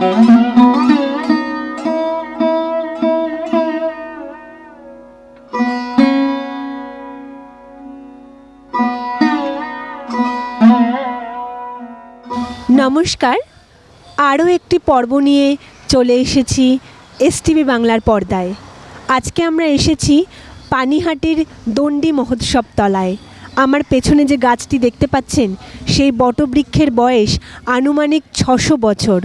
নমস্কার। আরও একটি পর্ব নিয়ে চলে এসেছি এসটিভি বাংলার পর্দায়। আজকে আমরা এসেছি পানিহাটির দণ্ডি মহোৎসব তলায়। আমার পেছনে যে গাছটি দেখতে পাচ্ছেন, সেই বটবৃক্ষের বয়স আনুমানিক ছশো বছর।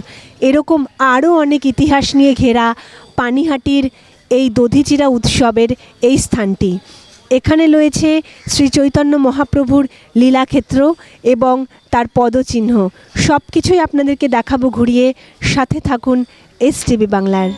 এরকম আরও অনেক ইতিহাস নিয়ে ঘেরা পানিহাটির এই দধিচিরা উৎসবের এই স্থানটি। এখানে রয়েছে শ্রী চৈতন্য মহাপ্রভুর লীলাক্ষেত্র এবং তার পদচিহ্ন। সব কিছুই আপনাদেরকে দেখাবো ঘুরিয়ে। সাথে থাকুন এস বাংলার।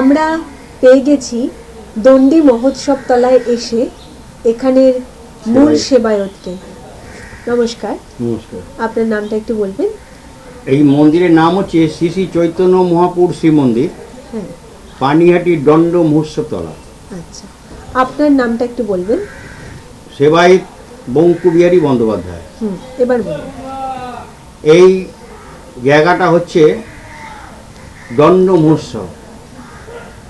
আমরা পেয়ে গেছি দণ্ডি মহোৎসব তলায় এসে এখানের মূল সেবায়তকে। নমস্কার। নমস্কার। আপনার নামটা একটু বলবেন? এই মন্দিরের নাম হচ্ছে শ্রী শ্রী চৈতন্য মহাপুর শ্রী মন্দির হ্যাঁ। পানিহাটি দণ্ড মহোৎসবতলা আচ্ছা। আপনার নামটা একটু বলবেন? সেবায়িত বঙ্কুবিহারী বন্দ্যোপাধ্যায়। হুম এবার বলুন। এই জায়গাটা হচ্ছে দণ্ড মহোৎসব।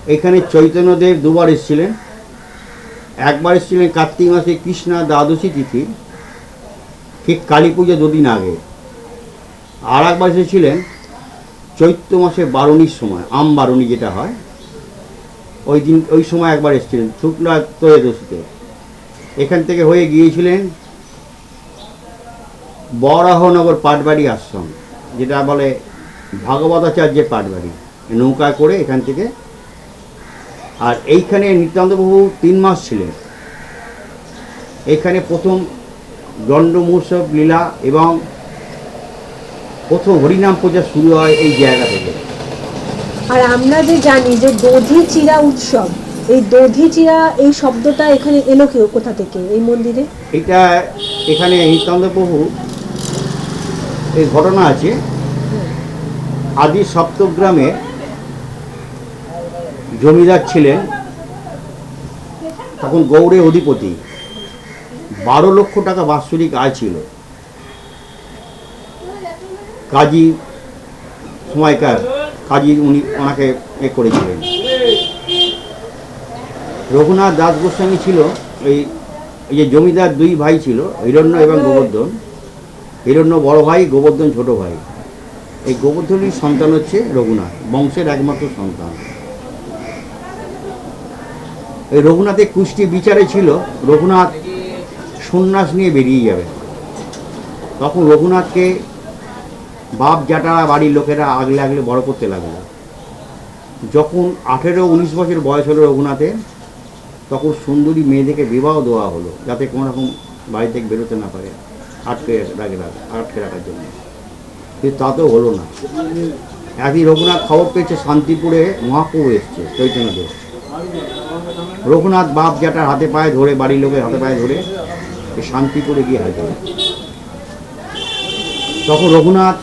এখানে চৈতন্যদেব দুবার এসেছিলেন। একবার এসেছিলেন কার্তিক মাসে কৃষ্ণা দ্বাদশী তিথি, ঠিক কালী পুজো দুদিন আগে। আর একবার এসেছিলেন চৈত্র মাসে বারণীর সময়, আম বারণী যেটা হয়। ওই দিন, ওই সময় একবার এসেছিলেন, শুক্লা ত্রয়োদশীতে। এখান থেকে হয়ে গিয়েছিলেন বরাহনগর পাটবাড়ি আশ্রম, যেটা বলে ভাগবতাচার্যের পাটবাড়ি। নৌকায় করে এখান থেকে আর এইখানে নিত্যানন্দবাবু তিন মাস ছিলেন। এখানে প্রথম দণ্ড মহোৎসব লীলা এবং প্রথম হরিনাম পূজা শুরু হয় এই জায়গা থেকে। আর আমরা যে জানি যে দধি চিরা উৎসব এই দধি চিরা এই শব্দটা এখানে এলো কেউ কোথা থেকে এই মন্দিরে? এটা এখানে নিত্যানন্দপ্রভু এই ঘটনা আছে। আদি সপ্তগ্রামে জমিদার ছিলেন তখন গৌড়ে অধিপতি। বারো লক্ষ টাকা বাৎসরিক আয় ছিল। কাজী সময়কার, কাজী উনি ওনাকে এ করেছিলেন। রঘুনাথ দাস গোস্বামী ছিল, এই এই যে জমিদার দুই ভাই ছিল, হিরণ্য এবং গোবর্ধন। হিরণ্য বড় ভাই, গোবর্ধন ছোট ভাই। এই গোবর্ধনের সন্তান হচ্ছে রঘুনাথ, বংশের একমাত্র সন্তান। রঘুনাথের কুষ্টি বিচারে ছিল, রঘুনাথ সন্ন্যাস নিয়ে বেরিয়ে যাবে। তখন রঘুনাথকে বাপ জাটারা বাড়ির লোকেরা আগলে আগলে বড় করতে লাগল। যখন আঠেরো উনিশ বছর বয়স হলো রঘুনাথের, তখন সুন্দরী মেয়েদেরকে বিবাহ দেওয়া হলো, যাতে কোনো রকম বাড়ি থেকে বেরোতে না পারে, আটকে রাখে রাখা, আটকে রাখার জন্য। কিন্তু তাতেও হলো না। একই রঘুনাথ খবর পেয়েছে শান্তিপুরে মহাপ্রভু এসছে চৈতন্যদেব রঘুনাথ বাপ জ্যাটার হাতে পায়ে ধরে, বাড়ির লোকের হাতে পায়ে ধরে এই শান্তিপুরে গিয়ে হাজির তখন রঘুনাথ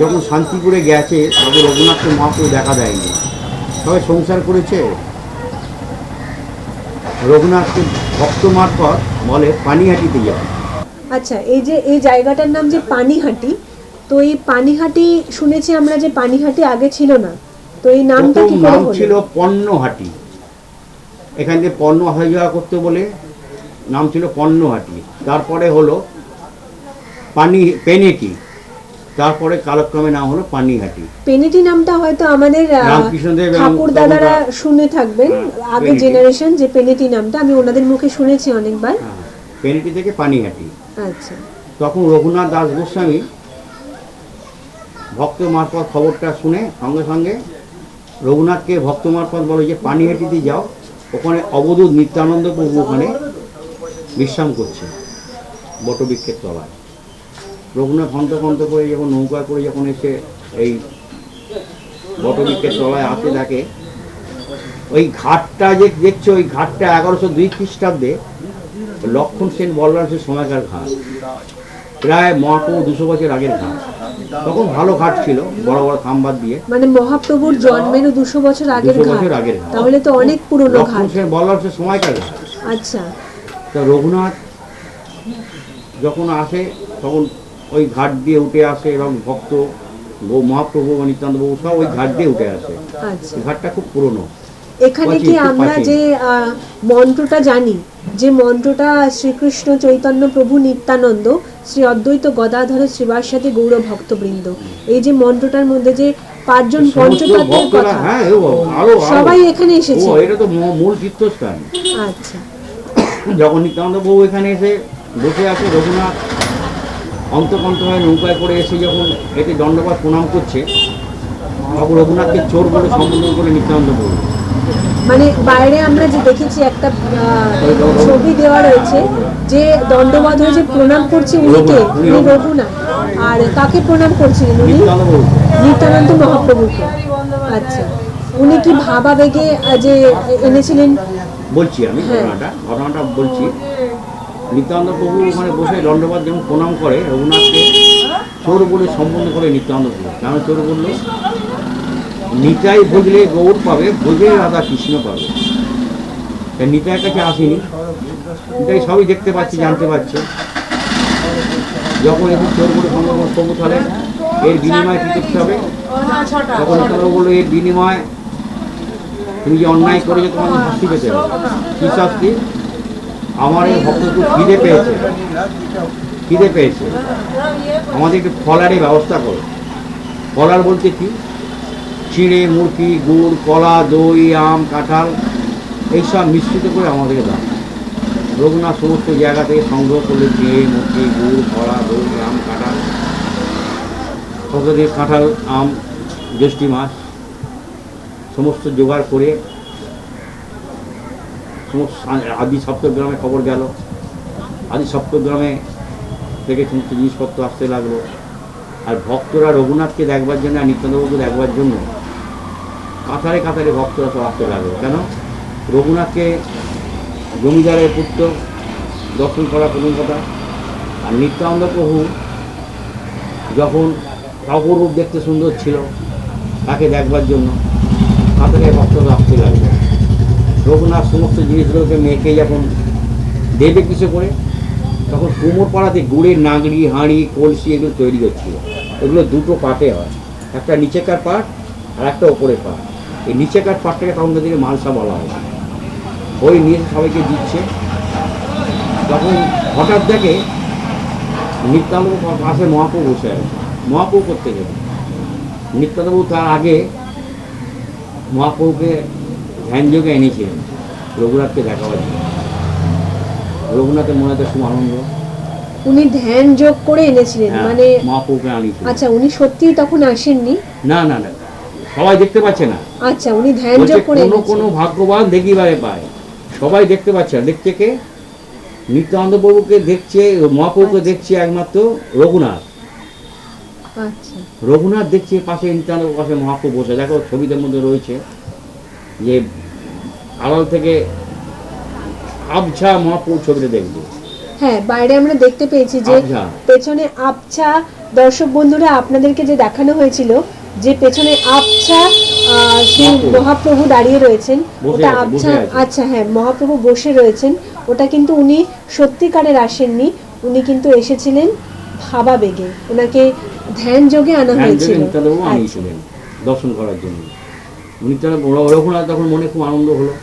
যখন শান্তিপুরে গেছে তখন রঘুনাথকে মহাপ্রভু দেখা দেয়নি। সবাই সংসার করেছে। রঘুনাথকে ভক্ত মারফত বলে পানিহাটিতে যায় আচ্ছা এই যে, এই জায়গাটার নাম যে পানিহাটি, তো এই পানিহাটি শুনেছি আমরা যে পানিহাটি আগে ছিল না। তো এই নামটা প্রথম কি নাম ছিল পণ্যহাটি। এখান থেকে পণ্য আসা যাওয়া করতে বলে নাম ছিল পণ্যহাটি। তারপরে হলো পানি পেনেটি। তারপরে কালক্রমে নাম হলো পানিহাটি। পেনিটি নামটা হয়তো আমাদের ঠাকুর দাদারা শুনে থাকবেন হ্যাঁ, আগের জেনারেশন যে পেনিটি নামটা আমি ওনাদের মুখে শুনেছি অনেকবার। হ্যাঁ পেনেটি থেকে পানিহাটি। আচ্ছা। তখন রঘুনাথ দাস গোস্বামী ভক্ত মারফত খবরটা শুনে সঙ্গে সঙ্গে রঘুনাথকে ভক্ত মারফত বলে যে পানিহাটিতে যাও, ওখানে অবধূত নিত্যানন্দ প্রভু ওখানে বিশ্রাম করছে। বটবৃক্ষের তলায়। রঘুনাথ হন্ত হন্ত করে যখন নৌকা করে যখন এসে এই বটবৃক্ষের তলায় আসে দেখে ওই ঘাটটা যে দেখছ, ওই ঘাটটা এগারোশো দুই খ্রিস্টাব্দে লক্ষণ সেন বলরাম সে সময়কার ঘাট। প্রায় মহাপ্রভু দুশো বছর আগের ঘাট। তখন ভালো ঘাট ছিল বড় বড় খাম্বাদ দিয়ে। মানে মহাপ্রভুর জন্মেরও দুশো বছর আগের 200 ঘাট। তাহলে তো অনেক পুরনো ঘাট। সেন বলরাম সে সময়কার আচ্ছা। তা রঘুনাথ যখন আসে তখন ওই ঘাট দিয়ে উঠে আসে এবং ভক্ত মহাপ্রভু নিত্যান্ত বাবু সব ওই ঘাট দিয়ে উঠে আসে। আচ্ছা। ঘাটটা খুব পুরনো। এখানে কি আমরা যে মন্ত্রটা জানি যে মন্ত্রটা শ্রীকৃষ্ণ চৈতন্য প্রভু নিত্যানন্দ শ্রী অদ্বৈত গদাধর শ্রীবাসাদি গৌর ভক্তবৃন্দ এই যে মন্ত্রটার মধ্যে যে পাঁচজন পঞ্চতত্ত্বের কথা হ্যাঁ সবাই এখানে এসেছে। এটা তো মূল তীর্থস্থান। আচ্ছা। যখন নিত্যানন্দ বাবু এখানে এসে বসে আছে রঘুনাথ অন্তকন্ত হয়ে নৌকায় করে এসে যখন এতে দণ্ডবাদ প্রণাম করছে তখন রঘুনাথকে চোর বলে সম্বোধন করে নিত্যানন্দ বাবু মানে বাইরে আমরা যে দেখেছি একটা ছবি দেওয়া রয়েছে যে দণ্ডবাদ হয়ে যে প্রণাম করছে উনিকে উনি রঘুনাথ। আর কাকে প্রণাম করছিলেন উনি? নিত্যানন্দ মহাপ্রভুকে। আচ্ছা। উনি কি ভাবা বেগে যে এনেছিলেন? বলছি আমি হ্যাঁ। ঘটনাটা ঘটনাটা বলছি। নিত্যানন্দ প্রভু ওখানে বসে দণ্ডবাদ যখন প্রণাম করে রঘুনাথকে চোর বলে সম্বোধন করে নিত্যানন্দ প্রভু। কেন চোর বলল? নিতাই ভজলে গৌর পাবে ভজলে রাধা কৃষ্ণ পাবে। তা নিতাইয়ের কাছে আসেনি। নিতাই সবই দেখতে পাচ্ছি, জানতে পারছে। যখন এসে চোর তাহলে এর বিনিময়ে কী করতে হবে? তখন নিত্যানন্দ বলল এর বিনিময়ে তুমি যে অন্যায় করেছ, তোমাকে শাস্তি পেতে হবে। কি শাস্তি? আমার এই ভক্ত খুব খিদে পেয়েছে। খিদে পেয়েছে। আমাদের একটু ফলারের ব্যবস্থা করো। ফলার বলতে কি? চিড়ে, মুরগি, গুড়, কলা, দই, আম, কাঁঠাল, এইসব মিশ্রিত করে আমাদেরকে দাও। রঘুনাথ সমস্ত জায়গা থেকে সংগ্রহ করলে চিড়ে, মুরগি, গুড়, কলা, দই, আম, কাঁঠাল কতদিন কাঁঠাল, আম, জ্যৈষ্ঠী মাছ সমস্ত জোগাড় করে সমস্ত আদি সপ্তগ্রামে খবর গেল। আদি সপ্তগ্রামে থেকে সমস্ত জিনিসপত্র আসতে লাগল। আর ভক্তরা রঘুনাথকে দেখবার জন্য আর নিত্যানন্দবাবুকে দেখবার জন্য কাতারে কাতারে ভক্তরা সব আসতে লাগল কেন? রঘুনাথকে জমিদারের পুত্র দর্শন করা প্রথম কথা। আর নিত্যানন্দ প্রভু যখন অপরূপ দেখতে সুন্দর ছিল, তাকে দেখবার জন্য কাতারে ভক্তরা আসতে লাগল রঘুনাথ সমস্ত জিনিসগুলোকে মেখে যখন দেবে কিছু করে, তখন কুমোর পাড়াতে গুড়ের নাগড়ি, হাঁড়ি, কলসি এগুলো তৈরি হচ্ছিল। এগুলো দুটো পাটে হয়। একটা নিচেকার পাট আর একটা ওপরের পাট। এই নিচেকার পাটটাকে তখন থেকে মালসা বলা হয়। ওই নিয়ে সবাইকে দিচ্ছে। তখন হঠাৎ দেখে নিত্যানন্দ পাশে মহাপ্রভু বসে আছে মহাপ্রভু করতে গেলে নিত্যানন্দবাবু তার আগে মহাপ্রভুকে ধ্যান যোগে এনেছিলেন। রঘুনাথকে দেখাবার জন্য। রঘুনাথের মনে তো খুব আনন্দ। উনি ধ্যান যোগ করে এনেছিলেন হ্যাঁ, মানে মহাপ্রভুকে আনিয়েছিলেন। আচ্ছা উনি সত্যিই তখন আসেননি? না না না। সবাই দেখতে পাচ্ছে না। আচ্ছা উনি ধ্যান যোগ করে কোনো। কোনো ভাগ্যবান দেখিবারে পায়। সবাই দেখতে পাচ্ছে না। দেখছে কে? নিত্যানন্দ প্রভুকে দেখছে মহাপ্রভুকে আচ্ছা। দেখছে একমাত্র রঘুনাথ। আচ্ছা। রঘুনাথ দেখছে পাশে নিত্যানন্দ পাশে মহাপ্রভু বসে দেখো ছবিটার মধ্যে রয়েছে যে আড়াল থেকে আবছা মহাপ্রভু ছবিটা দেখবে। হ্যাঁ বাইরে আমরা দেখতে পেয়েছি যে পেছনে আবছা দর্শক বন্ধুরা আপনাদেরকে যে দেখানো হয়েছিল যে পেছনে আবছা শ্রী মহাপ্রভু। দাঁড়িয়ে রয়েছেন। ওটা আবছা আচ্ছা হ্যাঁ মহাপ্রভু বসে রয়েছেন। ওটা কিন্তু উনি সত্যিকারের আসেননি। উনি কিন্তু এসেছিলেন ভাবা বেগে। ওনাকে ধ্যান যোগে আনা হয়েছিল। আচ্ছা। আনিয়েছিলেন দর্শন করার জন্য। নিত্যানন্দ রঘুনাথ তখন মনে খুব আনন্দ হলো।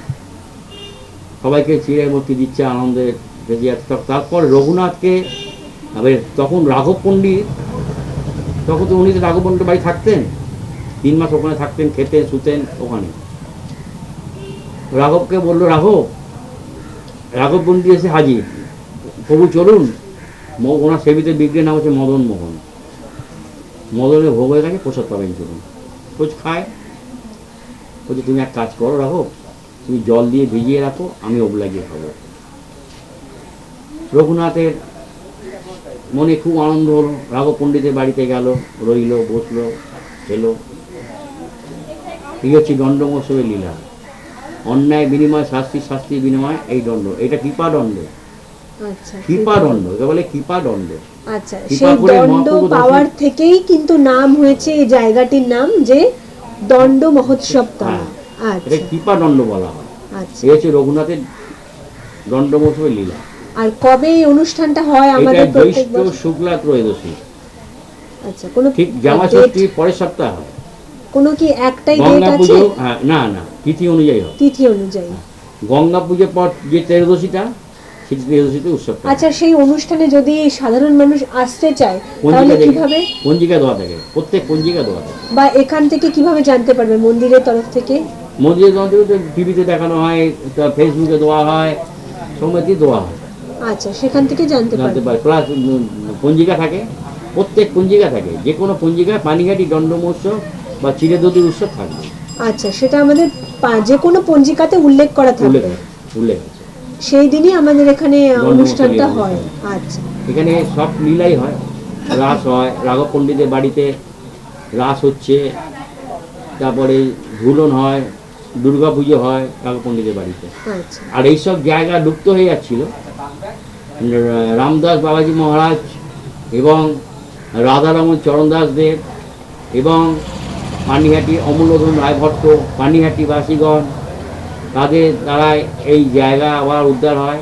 সবাইকে চিড়ে মূর্তি দিচ্ছে আনন্দে তার- তারপর রঘুনাথকে তখন রাঘব পণ্ডিত তখন তো উনি তো রাঘব পণ্ডিত বাড়ি থাকতেন, তিন মাস ওখানে থাকতেন, খেতেন, শুতেন ওখানে। রাঘবকে বলল, রাঘব রাঘব পণ্ডিত এসে হাজির। প্রভু চলুন ওনার সেবিতে বিগ্রের নাম হচ্ছে মদন মোহন। মদনের ভোগ হয়ে গেছে প্রসাদ পাবেন চলুন। খোঁজ খায়। বলছে, তুমি এক কাজ করো রাখো তুমি জল দিয়ে ভিজিয়ে রাখো, আমি ওগুলা গিয়ে খাব। রঘুনাথের মনে খুব আনন্দ হলো। রাঘব পণ্ডিতের বাড়িতে গেল রইল বসল খেলো। এই হচ্ছে দণ্ড মহোৎসবের লীলা। অন্যায় বিনিময় শাস্তি শাস্তির বিনিময় এই দণ্ড। এটা কৃপা দণ্ড। আচ্ছা কৃপা দণ্ড এটা বলে কৃপা দণ্ড। আচ্ছা সেই দণ্ড পাওয়ার থেকেই কিন্তু নাম হয়েছে এই জায়গাটির নাম যে দণ্ড মহোৎসব তলা হ্যাঁ। এটা আচ্ছা কৃপা দণ্ড বলা হয়। আচ্ছা। এই হচ্ছে রঘুনাথের দণ্ড মহোৎসবের লীলা। আর কবে এই অনুষ্ঠানটা হয় আমাদের প্রত্যেক বছর? শুক্লা ত্রয়োদশী। আচ্ছা কোনো ঠিক জামা ষষ্ঠীর পরের সপ্তাহ হয়। কোনো কি একটাই ডেট গঙ্গা আছে? পুজো হ্যাঁ না না তিথি অনুযায়ী হয়। তিথি অনুযায়ী। গঙ্গা পুজোর পর যে ত্রয়োদশীটা সেই ত্রয়োদশীতে উৎসবটা হয়। আচ্ছা সেই অনুষ্ঠানে যদি সাধারণ মানুষ আসতে চায় তাহলে পঞ্জিকা দেখে কীভাবে? পঞ্জিকা দেওয়া থাকে প্রত্যেক পঞ্জিকা দেওয়া থাকে। বা এখান থেকে কীভাবে জানতে পারবে? মন্দিরের তরফ থেকে? মন্দিরের যন্ত্র টিভিতে দেখানো হয় ফেসবুকে দেওয়া হয় সমিতি দেওয়া হয়। আচ্ছা সেখান থেকে জানতে জানতে পারে প্লাস পঞ্জিকা থাকে প্রত্যেক পঞ্জিকা থাকে। যে কোনো পঞ্জিকায় পানিঘাটি দণ্ড মহোৎসব বা চিরেদতির উৎসব থাকবে। আচ্ছা সেটা আমাদের যে কোনো পঞ্জিকাতে উল্লেখ করা থাকবে উল্লেখ সেই দিনই আমাদের এখানে অনুষ্ঠানটা হয়। আচ্ছা। এখানে সব লীলাই হয়। রাস হয় রাঘব পণ্ডিতের বাড়িতে রাস হচ্ছে। তারপরে ঝুলন হয় দুর্গা পুজো হয় রাঘব পণ্ডিতের বাড়িতে। আচ্ছা। আর এইসব জায়গা লুপ্ত হয়ে যাচ্ছিল। রামদাস বাবাজি মহারাজ এবং রাধারমন চরণদাস দেব এবং পানিহাটি অমূল্যধন রায়ভট্ট পানিহাটি বাসীগণ তাদের দ্বারাই এই জায়গা আবার উদ্ধার হয়।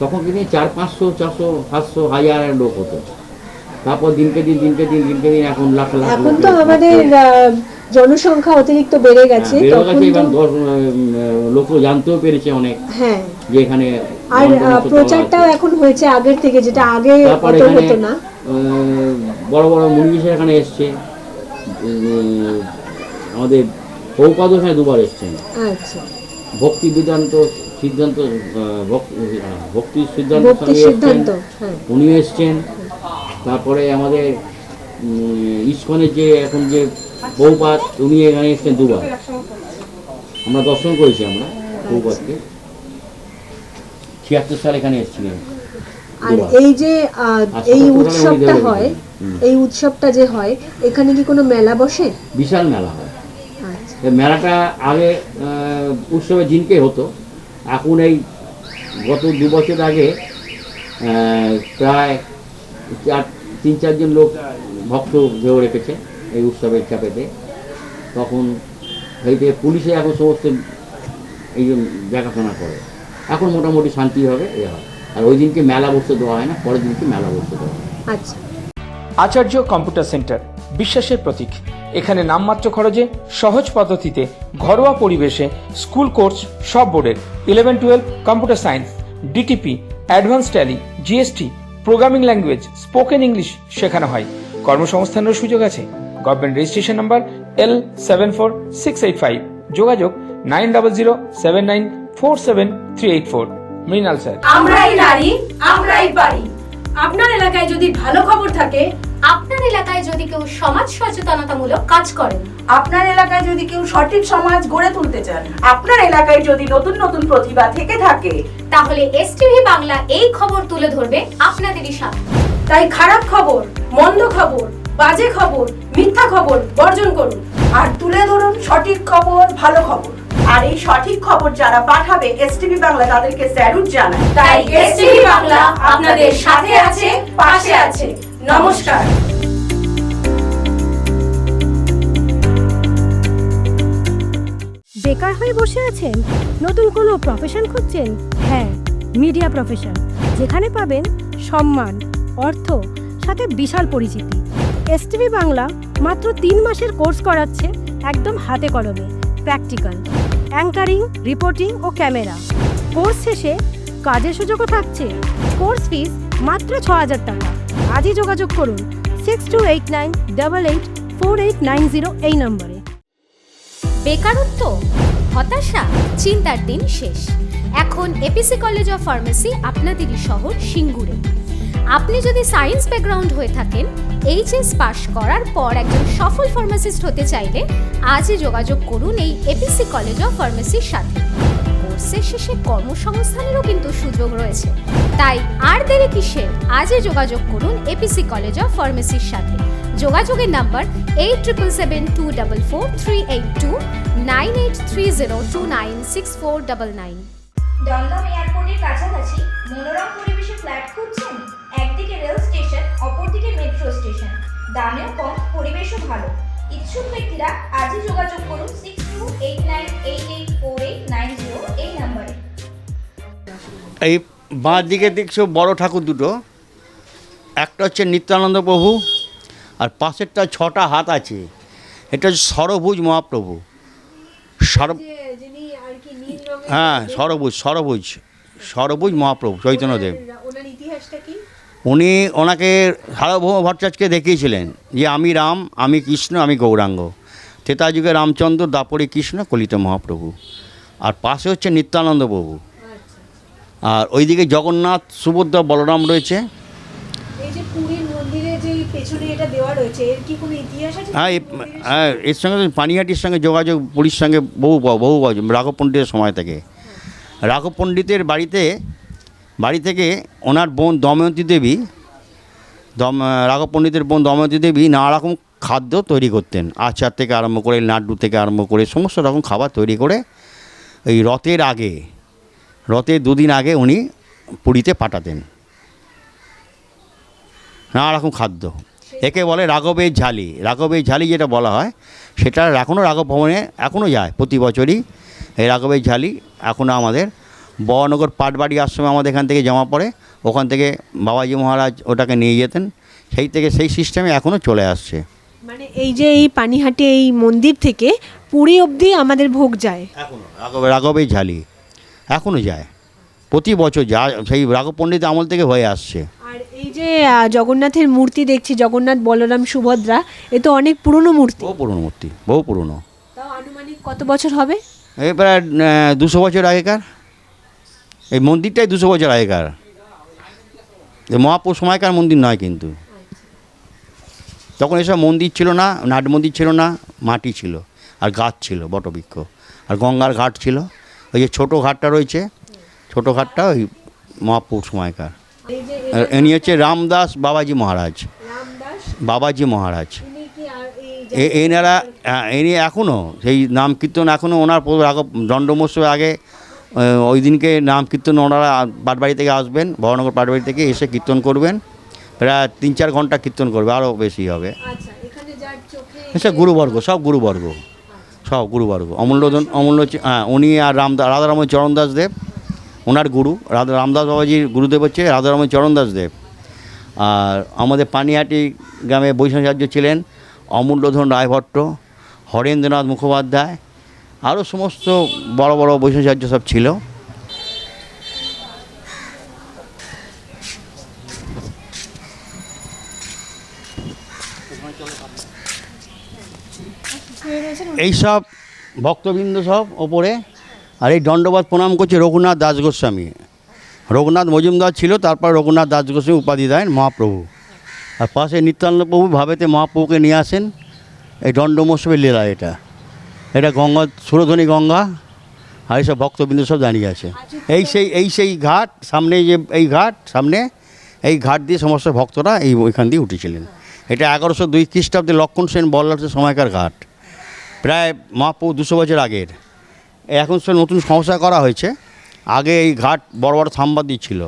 তখন কিন্তু চার পাঁচশো চারশো সাতশো হাজার লোক হতো। তারপর দিনকে দিন দিনকে দিন দিনকে দিন এখন লাখ লাখ এখন তো আমাদের জনসংখ্যা অতিরিক্ত বেড়ে গেছে হ্যাঁ, তখন গেছে এবং লোক জানতেও পেরেছে অনেক হ্যাঁ। যে এখানে আর প্রচারটাও এখন হয়েছে আগের থেকে যেটা আগে অত হতো না। বড় বড় মুরগিসের এখানে এসছে। আমাদের পৌপাদ এখানে দুবার এসছেন আচ্ছা। ভক্তি বেদান্ত সিদ্ধান্ত ভক্তি সিদ্ধান্ত সিদ্ধান্ত হ্যাঁ। উনি এসছেন। তারপরে আমাদের ইস্কনের যে এখন যে বৌপাত উনি এখানে এসছেন দুবার। আমরা দর্শন করেছি আমরা বহুপাতকে। ছিয়াত্তর সালে এখানে এসেছিলেন। আর এই যে এই উৎসবটা হয় এই উৎসবটা যে হয় এখানে কি কোনো মেলা বসে? বিশাল মেলা হয়। আচ্ছা। মেলাটা আগে আহ, উৎসবের দিনকে হতো। এখন এই গত দু বছর আগে প্রায় চার তিন চারজন লোক ভক্ত ভেবে রেখেছে এই উৎসবের চাপেতে। তখন এইতে পুলিশে এখন সমস্ত এই যে দেখাশোনা করে। এখন মোটামুটি শান্তি হবে এ হয় আর ওই দিনকে মেলা বসতে দেওয়া হয় না পরের দিনকে মেলা বসতে দেওয়া হয়। আচ্ছা। আচার্য কম্পিউটার সেন্টার বিশ্বাসের প্রতীক। এখানে নামমাত্র খরচে সহজ পদ্ধতিতে ঘরোয়া পরিবেশে স্কুল কোর্স সব বোর্ডের। Eleven twelve computer science DTP advance tally GST programming language spoken English শেখানো হয়। কর্মসংস্থানের সুযোগ আছে। Government registration number L seven four six eight five. যোগাযোগ nine double zero seven nine four seven three eight four. Mrinal sir. আমরাই নারী আমরাই পারি আপনার এলাকায় যদি ভালো খবর থাকে আপনার এলাকায় যদি কেউ সমাজ সচেতনতামূলক কাজ করেন আপনার এলাকায় যদি কেউ সঠিক সমাজ গড়ে তুলতে চান আপনার এলাকায় যদি নতুন নতুন প্রতিভা থেকে থাকে তাহলে এস বাংলা এই খবর তুলে ধরবে আপনাদেরই সাথে তাই খারাপ খবর মন্দ খবর বাজে খবর মিথ্যা খবর বর্জন করুন। আর তুলে ধরুন সঠিক খবর ভালো খবর। আর এই সঠিক খবর যারা পাঠাবে এসটিভি বাংলা তাদেরকে স্যালুট জানায়। তাই এস বাংলা আপনাদের সাথে আছে পাশে আছে। নমস্কার। বেকার হয়ে বসে আছেন? নতুন কোনো প্রফেশন খুঁজছেন? হ্যাঁ মিডিয়া প্রফেশন যেখানে পাবেন সম্মান অর্থ সাথে বিশাল পরিচিতি। এসটিভি বাংলা মাত্র তিন মাসের কোর্স করাচ্ছে একদম হাতে কলমে প্র্যাকটিক্যাল অ্যাঙ্কারিং, রিপোর্টিং ও ক্যামেরা। কোর্স শেষে কাজের সুযোগও থাকছে। কোর্স ফিস মাত্র ছ হাজার টাকা। আজই যোগাযোগ করুন six two eight nine double eight four eight nine zero এই নম্বরে। বেকারত্ব, হতাশা, চিন্তার দিন শেষ। এখন এপিসি কলেজ অফ ফার্মেসি আপনাদেরই শহর সিঙ্গুরে। আপনি যদি সায়েন্স ব্যাকগ্রাউন্ড হয়ে থাকেন এইচএস পাশ করার পর একজন সফল ফার্মাসিস্ট হতে চাইলে আজই যোগাযোগ করুন এই এপিসি কলেজ অফ ফার্মেসির সাথে। কোর্সের শেষে কর্মসংস্থানেরও কিন্তু সুযোগ রয়েছে। তাই আর দেরি কিসের? আজই যোগাযোগ করুন এপিসি কলেজ অফ ফার্মেসির সাথে। যোগাযোগের number eight triple seven two double four three eight two nine eight three zero two nine six four double nine Dumdum এয়ারপোর্টের কাছাকাছি? মনোরম পরিবেশে মেট্রো স্টেশন দামেও কম পরিবেশও ভালো। ইচ্ছুক ব্যক্তিরা আজই যোগাযোগ করুন six two eight nine eight eight four eight nine zero এই নাম্বারে। এই বাঁ দিকে দেখছ বড় ঠাকুর দুটো। একটা হচ্ছে নিত্যানন্দ প্রভু আর পাশেরটা ছটা হাত আছে। এটা হচ্ছে সরভুজ মহাপ্রভু। সর হ্যাঁ সরভুজ সরভুজ সরভুজ মহাপ্রভু চৈতন্যদেব। ইতিহাসটা কি? উনি ওনাকে সার্বভৌম ভট্টাচার্যকে দেখিয়েছিলেন যে আমি রাম আমি কৃষ্ণ আমি গৌরাঙ্গ যুগে রামচন্দ্র দাপরে কৃষ্ণ কলিত মহাপ্রভু আর পাশে হচ্ছে নিত্যানন্দ প্রভু আর ওইদিকে জগন্নাথ সুভদ্রা বলরাম রয়েছে হ্যাঁ হ্যাঁ এর সঙ্গে পানিহাটির সঙ্গে যোগাযোগ পুরীর সঙ্গে বহু বহু রাঘব পণ্ডিতের সময় থেকে রাঘব পণ্ডিতের বাড়িতে বাড়ি থেকে ওনার বোন দময়ন্তী দেবী, দম, রাঘব পণ্ডিতের বোন দময়ন্তী দেবী নানা রকম খাদ্য তৈরি করতেন। আচার থেকে আরম্ভ করে, লাড্ডু থেকে আরম্ভ করে, সমস্ত রকম খাবার তৈরি করে এই রথের আগে, রথের দুদিন আগে উনি পুরীতে পাঠাতেন। নানা রকম খাদ্য। একে বলে রাঘবের ঝালি। রাঘবের ঝালি যেটা বলা হয়, সেটা এখনও রাঘব ভবনে এখনও যায়। প্রতি বছরই এই রাঘবের ঝালি এখনও আমাদের বড়নগর পাটবাড়ি আশ্রমে আমাদের এখান থেকে জমা পড়ে ওখান থেকে বাবাজি মহারাজ ওটাকে নিয়ে যেতেন। সেই থেকে সেই সিস্টেমে এখনও চলে আসছে। মানে এই যে এই পানিহাটি এই মন্দির থেকে পুরী অবধি আমাদের ভোগ যায়। এখনও রাঘব রাঘবের ঝালি। এখনও যায়। প্রতি বছর যা সেই রাঘব পণ্ডিত আমল থেকে হয়ে আসছে। আর এই যে জগন্নাথের মূর্তি দেখছি জগন্নাথ বলরাম সুভদ্রা এ তো অনেক পুরনো মূর্তি। বহু পুরনো মূর্তি বহু পুরনো। তাও আনুমানিক কত বছর হবে? এই প্রায় দুশো বছর আগেকার। এই মন্দিরটাই দুশো বছর আগেকার। মহাপুর সময়কার মন্দির নয় কিন্তু। তখন এসব মন্দির ছিল না, নাট মন্দির ছিল না, মাটি ছিল, আর গাছ ছিল, বটবৃক্ষ। আর গঙ্গার ঘাট ছিল। ওই যে ছোটো ঘাটটা রয়েছে, ছোটো ঘাটটা ওই মহাপুর সময়কার। ইনি হচ্ছে রামদাস বাবাজি মহারাজ। বাবাজি মহারাজ। এনারা ইনি এখনও সেই নাম কীর্তন এখনও ওনার রাঘব আগে ওই দিনকে নাম কীর্তন ওনারা পাটবাড়ি থেকে আসবেন বড়নগর পাটবাড়ি থেকে এসে কীর্তন করবেন। প্রায় তিন চার ঘণ্টা কীর্তন করবে আরও বেশি হবে। আচ্ছা এখানে যার সব গুরুবর্গ সব গুরুবর্গ সব গুরুবর্গ। অমূল্যধন অমূল্য হ্যাঁ উনি আর রামদা রাধারামন চরণদাস দেব ওনার গুরু রাধা রামদাস বাবাজির গুরুদেব হচ্ছে রাধারামন চরণদাস দেব। আর আমাদের পানিহাটি গ্রামে বৈষ্ণবাচার্য ছিলেন অমূল্যধন রায়ভট্ট হরেন্দ্রনাথ মুখোপাধ্যায় আরও সমস্ত বড় বড় বৈষ্ণবাচার্য সব ছিল। এইসব ভক্তবৃন্দ সব ওপরে, আর এই দণ্ডবাদ প্রণাম করছে রঘুনাথ দাস গোস্বামী। রঘুনাথ মজুমদার ছিল, তারপর রঘুনাথ দাস গোস্বামী উপাধি দেন মহাপ্রভু। আর পাশে নিত্যানন্দ প্রভু ভাবেতে মহাপ্রভুকে নিয়ে আসেন, এই দণ্ডমোৎসবের লীলা এটা। এটা গঙ্গা, সুরধ্বনি গঙ্গা, আর এইসব ভক্তবৃন্দ সব দাঁড়িয়ে আছে। এই সেই এই সেই ঘাট, সামনে যে এই ঘাট, সামনে এই ঘাট দিয়ে সমস্ত ভক্তরা এই ওইখান দিয়ে উঠেছিলেন। এটা এগারোশো দুই খ্রিস্টাব্দে লক্ষণ সেন বল্লাটের সময়কার ঘাট। প্রায় মহাপ্রভু দুশো বছর আগের। এখন সে নতুন সংস্কার করা হয়েছে। আগে এই ঘাট বড় বড় থাম্বা দিয়ে ছিল।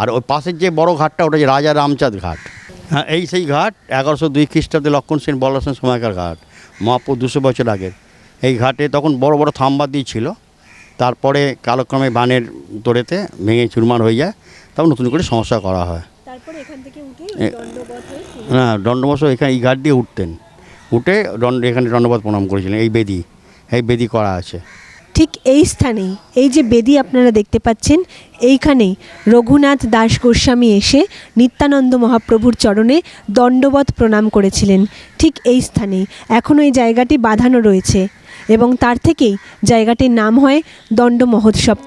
আর ওই পাশের যে বড় ঘাটটা, ওটা যে রাজা রামচাঁদ ঘাট। হ্যাঁ এই সেই ঘাট এগারোশো দুই খ্রিস্টাব্দে লক্ষণ সেন বল্লাল সেন সময়কার ঘাট। মহাপ্রভু দুশো বছর আগের। এই ঘাটে তখন বড় বড় থাম্বা দিয়ে ছিল। তারপরে কালক্রমে বানের তোড়েতে ভেঙে চুরমার হয়ে যায়। তখন নতুন করে সমস্যা করা হয়। তারপর এখান থেকে উঠে এ- দণ্ডবত হয়ে না দণ্ডমশাই এখানে এই ঘাট দিয়ে উঠতেন। উঠে দণ্ড এখানে দণ্ডবাদ প্রণাম করেছিলেন। এই বেদি এই বেদি করা আছে। ঠিক এই স্থানেই এই যে বেদি আপনারা দেখতে পাচ্ছেন এইখানে রঘুনাথ দাস গোস্বামী এসে নিত্যানন্দ মহাপ্রভুর চরণে দণ্ডবধ প্রণাম করেছিলেন। ঠিক এই স্থানেই। এখনও এই জায়গাটি বাঁধানো রয়েছে। এবং তার থেকেই জায়গাটির নাম হয় দণ্ড মহোৎসব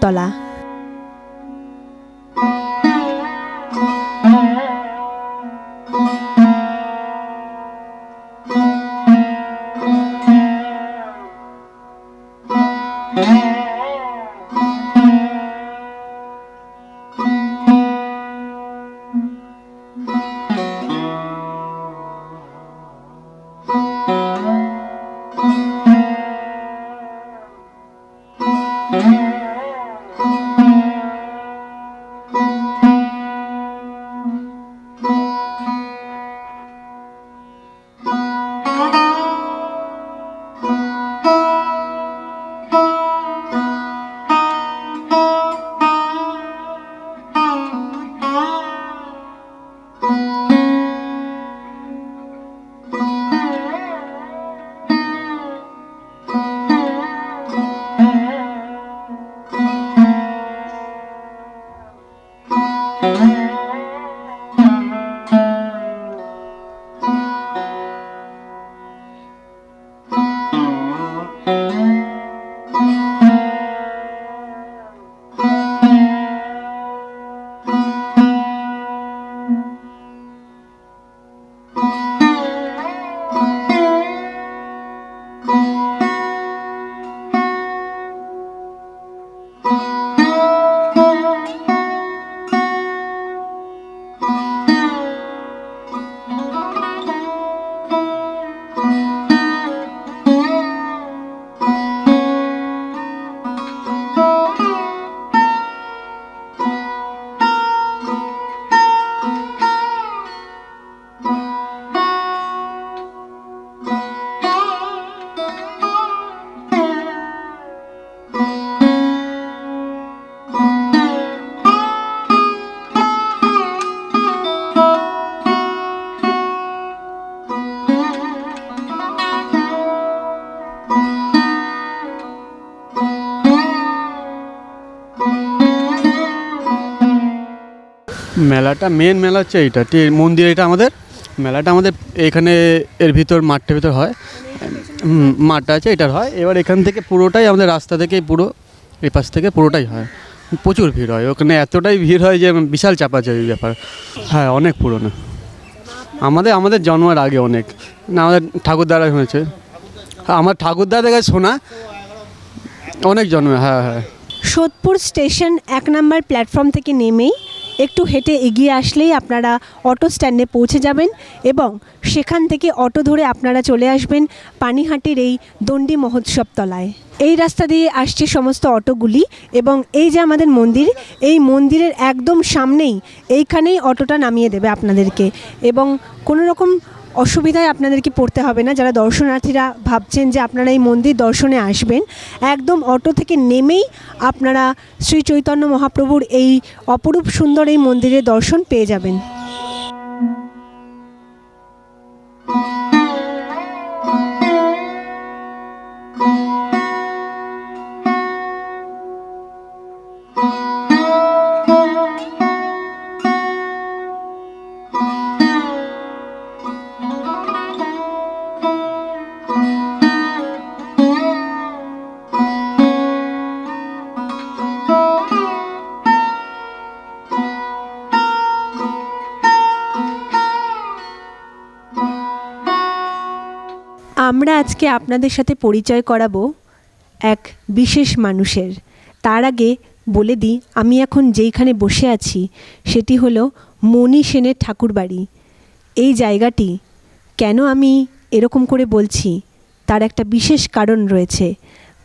মেলাটা মেন মেলা হচ্ছে এইটা। মন্দির এটা আমাদের, মেলাটা আমাদের এখানে এর ভিতর মাঠটার ভিতর হয়। মাঠটা আছে, এটার হয়। এবার এখান থেকে পুরোটাই আমাদের রাস্তা থেকে পুরো, এই পাশ থেকে পুরোটাই হয়। প্রচুর ভিড় হয়। ওখানে এতটাই ভিড় হয় যে বিশাল চাপাচাপি ব্যাপার। হ্যাঁ অনেক পুরনো। আমাদের আমাদের জন্মের আগে অনেক। না, আমাদের ঠাকুরদারা হয়েছে। আমার ঠাকুরদাদের কাছে শোনা, অনেক জন্মে হ্যাঁ হ্যাঁ। সোদপুর স্টেশন এক নম্বর প্ল্যাটফর্ম থেকে নেমেই একটু হেঁটে এগিয়ে আসলেই আপনারা অটো স্ট্যান্ডে পৌঁছে যাবেন এবং সেখান থেকে অটো ধরে আপনারা চলে আসবেন পানিহাটির এই দণ্ডি মহোৎসব তলায়। এই রাস্তা দিয়ে আসছে সমস্ত অটোগুলি এবং এই যে আমাদের মন্দির, এই মন্দিরের একদম সামনেই এইখানেই অটোটা নামিয়ে দেবে আপনাদেরকে এবং কোনো রকম অসুবিধায় আপনাদেরকে পড়তে হবে না। যারা দর্শনার্থীরা ভাবছেন যে আপনারা এই মন্দির দর্শনে আসবেন, একদম অটো থেকে নেমেই আপনারা শ্রী চৈতন্য মহাপ্রভুর এই অপরূপ সুন্দর এই মন্দিরের দর্শন পেয়ে যাবেন। আজকে আপনাদের সাথে পরিচয় করাবো এক বিশেষ মানুষের। তার আগে বলে দিই, আমি এখন যেইখানে বসে আছি, সেটি হলো মণি সেনের ঠাকুরবাড়ি। এই জায়গাটি কেন আমি এরকম করে বলছি, তার একটা বিশেষ কারণ রয়েছে।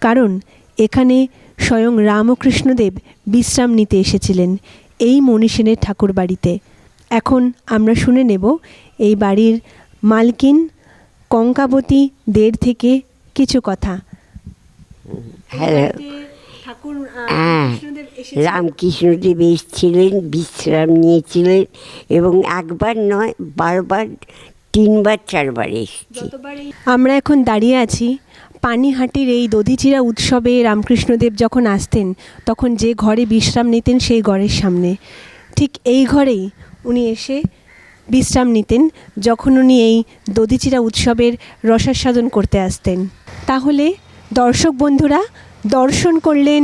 কারণ এখানে স্বয়ং রামকৃষ্ণদেব বিশ্রাম নিতে এসেছিলেন এই মণি সেনের ঠাকুরবাড়িতে। এখন আমরা শুনে নেব এই বাড়ির মালকিন কঙ্কাবতী দের থেকে কিছু কথা। হ্যালো। ঠাকুর হ্যাঁ রামকৃষ্ণদেব এসেছিলেন বিশ্রাম নিয়েছিলেন এবং একবার নয় বারবার তিনবার চারবার এসেছি। আমরা এখন দাঁড়িয়ে আছি পানিহাটির এই দধিচিরা উৎসবে রামকৃষ্ণদেব যখন আসতেন তখন যে ঘরে বিশ্রাম নিতেন সেই ঘরের সামনে। ঠিক এই ঘরেই উনি এসে বিশ্রাম নিতেন যখন উনি এই দধিচিরা উৎসবের রসাস্বাদন করতে আসতেন। তাহলে দর্শক বন্ধুরা, দর্শন করলেন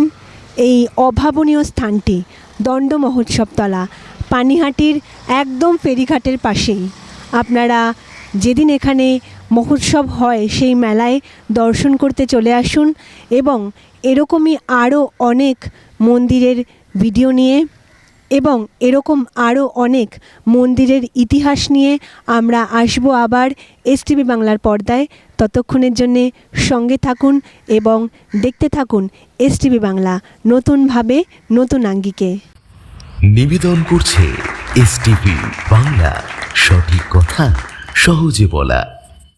এই অভাবনীয় স্থানটি, দণ্ড মহোৎসবতলা, পানিহাটির একদম ফেরিঘাটের পাশেই। আপনারা যেদিন এখানে মহোৎসব হয়, সেই মেলায় দর্শন করতে চলে আসুন এবং এরকমই আরও অনেক মন্দিরের ভিডিও নিয়ে এবং এরকম আরও অনেক মন্দিরের ইতিহাস নিয়ে আমরা আসব আবার এসটিভি বাংলার পর্দায়। ততক্ষণের জন্যে সঙ্গে থাকুন এবং দেখতে থাকুন এসটিভি বাংলা নতুনভাবে নতুন আঙ্গিকে। নিবেদন করছে এস বাংলা। সঠিক কথা সহজে বলা